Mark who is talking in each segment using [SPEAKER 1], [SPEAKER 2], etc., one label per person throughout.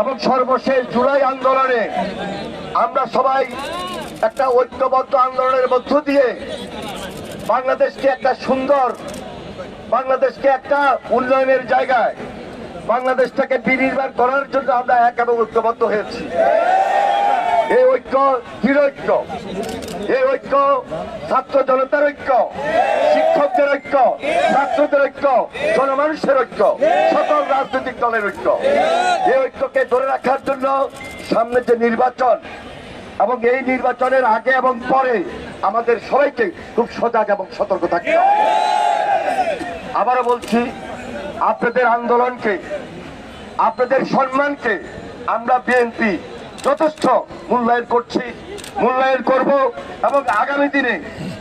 [SPEAKER 1] এবং সর্বশেষ জুলাই আন্দোলনে আমরা সবাই একটা ঐক্যবদ্ধ আন্দোলনের মধ্য দিয়ে বাংলাদেশকে একটা সুন্দর, বাংলাদেশকে একটা উন্নয়নের জায়গায়, বাংলাদেশটাকে বিনির্মাণ করার জন্য আমরা এক এবং ঐক্যবদ্ধ হয়েছি। এই ঐক্য দৃঢ় এই ঐক্য, ছাত্র জনতার ঐক্য, শিক্ষকদের ঐক্য, ছাত্রদের ঐক্য, জনমানুষের ঐক্য, সকল রাজনৈতিক দলের ঐক্য। এই ঐক্যকে ধরে রাখার জন্য সামনে যে নির্বাচন, এবং এই নির্বাচনের আগে এবং পরে আমাদের সবাইকে খুব সজাগ এবং সতর্ক থাকতে হবে। আবারও বলছি, আপনাদের আন্দোলনকে, আপনাদের সম্মানকে আমরা বিএনপি যথেষ্ট মূল্যায়ন করছি, মূল্যায়ন করব এবং আগামী দিনে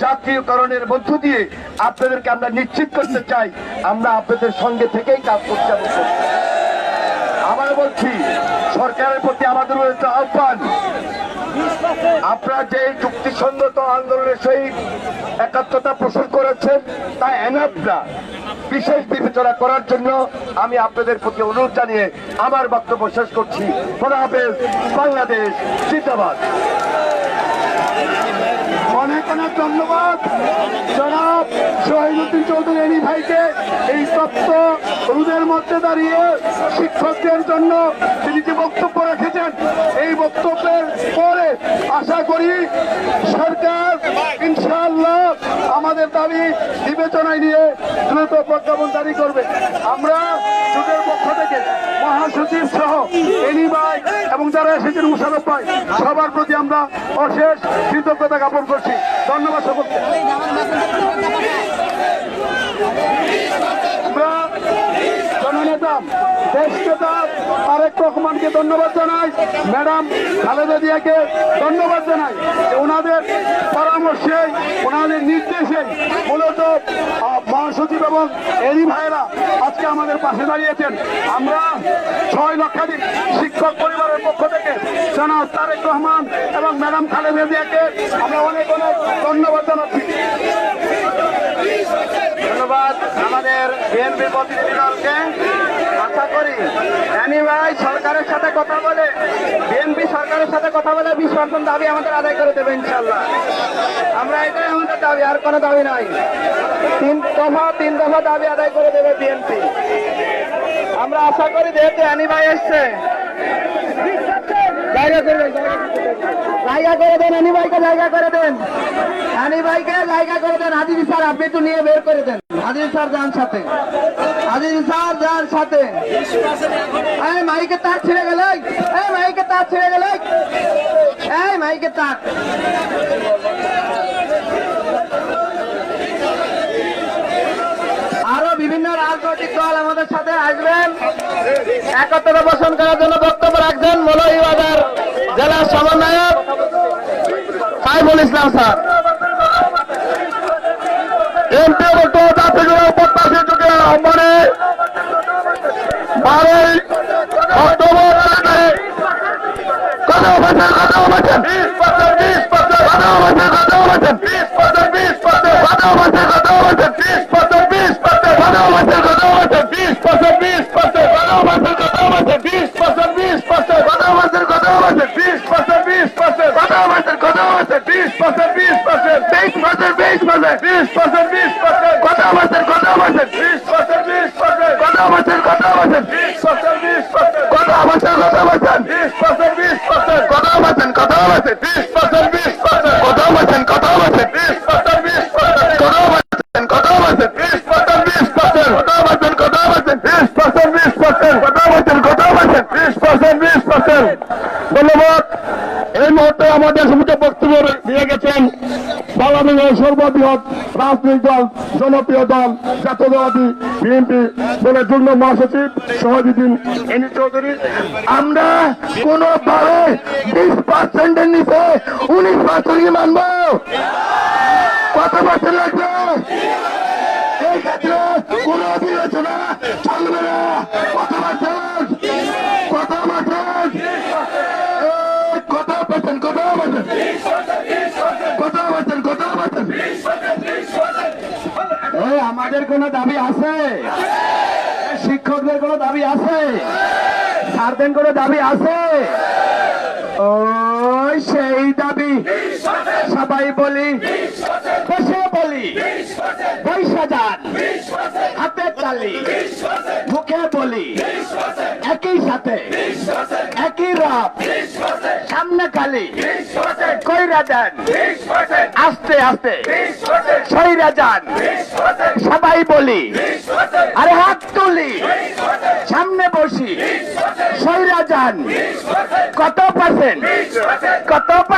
[SPEAKER 1] জাতীয়করণের মধ্য দিয়ে আপনাদেরকে আমরা নিশ্চিত করতে চাই, আমরা আপনাদের সঙ্গে থেকেই কাজ করতে আবার বলছি, সরকারের প্রতি আমাদের আহ্বান আপনারা যে যুক্তিসঙ্গত আন্দোলনের সহিত একাত্মতা পোষণ করেছেন, তা এনাফ বিশেষ বিবেচনা করার জন্য আমি আপনাদের প্রতি অনুরোধ জানিয়ে আমার বক্তব্য শেষ করছি। খোদা বাংলাদেশ জিন্দাবাদ।
[SPEAKER 2] অনেক অনেক ধন্যবাদ। জনাব শহীদুদ্দিন চৌধুরী এনি ভাইকে এই তত্ত্ব রুদের মধ্যে দাঁড়িয়ে শিক্ষকদের জন্য তিনি যে বক্তব্য রেখেছেন, এই বক্তব্যের পরে আশা করি সরকার ইনশাআল্লাহ আমাদের দাবি বিবেচনায় নিয়ে দ্রুত প্রজ্ঞাপন জারি করবে। আমরা জোটের পক্ষ থেকে মহাসচিব সহ এনি এবং যারা এসেছেন মুশারফ ভাই, সবার প্রতি আমরা অশেষ কৃতজ্ঞতা জ্ঞাপন করছি। ধন্যবাদ সকলকে আমরা জননেতা তারেক রহমানকে ধন্যবাদ জানাই। ম্যাডাম খালেদা জিয়াকে ধন্যবাদ জানাই ওনাদের পরামর্শে, ওনাদের নির্দেশে মূলত মহাসচিব এবং এরি ভাইয়েরা আজকে আমাদের পাশে দাঁড়িয়েছেন। আমরা ছয় লক্ষাধিক শিক্ষক পরিবারের পক্ষ থেকে জনাব তারেক রহমান এবং ম্যাডাম খালেদা জিয়াকে আমরা অনেক অনেক ধন্যবাদ জানাচ্ছি।
[SPEAKER 3] ধন্যবাদ আমাদের বিএনপি প্রতিনিধি দলকে। আশা করি। রানী ভাই, সরকারের সাথে কথা বলে, বিএনপি সরকারের সাথে কথা বলে বিশ পার্সেন্ট দাবি আমাদের আদায় করে দেবে ইনশাল্লাহ আমরা এটাই আমাদের দাবি, আর কোনো দাবি নাই। তিন দফা তিন দফা দাবি আদায় করে দেবে বিএনপি। আমরা আশা করি যেহেতু অ্যানি এসছে জায়গা করে দেন, ভাইকে জায়গা করে দেন। ভাইকে জায়গা করে দেন স্যার আপনি একটু নিয়ে বের করে দেন। স্যার যান সাথে। স্যার যান সাথে। এই মাইকে তার গেল এই। মাইকে তার গেল এই। মাইকে তার আরও বিভিন্ন রাজনৈতিক দল আমাদের সাথে আসবেন। একত্র পোষণ করার জন্য বক্তব্য রাখবেন রাখছেন মৌলভীবাজার জেলার সমন্বয়ক সাইফুল ইসলাম স্যার। এমপি ঐক্য জাতীয় প্রত্যাশী যুগে আহ্বানে বারোই অক্টোবর তারিখে কথা বলছেন। কথা বলছেন কথা বলছেন। কথা বলছেন কথা বলছেন কথা বলছেন বিশ পার্সেন্ট কথা বলছেন কথা বলছেন বিশ পার্সেন্ট বিশ পার্সেন্ট কথা বলছেন কথা বলছেন বিশ পার্সেন্ট বিশ পার্সেন্ট কথা বলছেন কথা বলছেন বিশ পার্সেন্ট বিশ পার্সেন্ট কথা বলছেন পার্সেন্ট বিশ পার্সেন্ট বিশ পার্সেন্ট বিশ পার্সেন্ট বিশ পার্সেন্ট বিশ পার্সেন্ট বিশ পার্সেন্ট বিশ পার্সেন্ট বিশ পার্সেন্ট বিশ পার্সেন্ট বিশ পার্সেন্ট বিশ পার্সেন্ট বিশ পার্সেন্ট বিশ পার্সেন্ট বিশ পার্সেন্ট বিশ পার্সেন্ট পার্সেন্ট ধন্যবাদ এই মুহূর্তে আমাদের সমুদ্র বাংলাদেশের সর্ববৃহৎ রাজনৈতিক দল, জনপ্রিয় দল, জাতীয়তাবাদী বিএনপি দলের যুগ্ম মহাসচিব শহীদুদ্দিন এনি চৌধুরী। আমরা কোনোভাবে বিশ পার্সেন্টের নিচে উনিশ পার্সেন্ট মানবো। কত পার্সেন্ট লাগবে। এই ক্ষেত্রে কোন বিবেচনা চলবে না। কত পার্সেন্ট কত পার্সেন্ট কত পার্সেন্ট কত পার্সেন্ট কত পার্সেন্ট কত পার্সেন্ট এই আমাদের কোনো দাবি আছে? শিক্ষকদের কোনো দাবি আছে?
[SPEAKER 4] সারদের কোনো দাবি আছে? ওই সেই দাবি সবাই বলি। বসে বলি পয়সা যান হাতে তালি মুখে বলি একই সাথে একই রব সামনে খালি কইরা দেন আস্তে আস্তে সইরা যান সবাই বলি আরে হাত তুলি সামনে বসি সইরা যান কত পার্সেন্ট কত পার্সেন্ট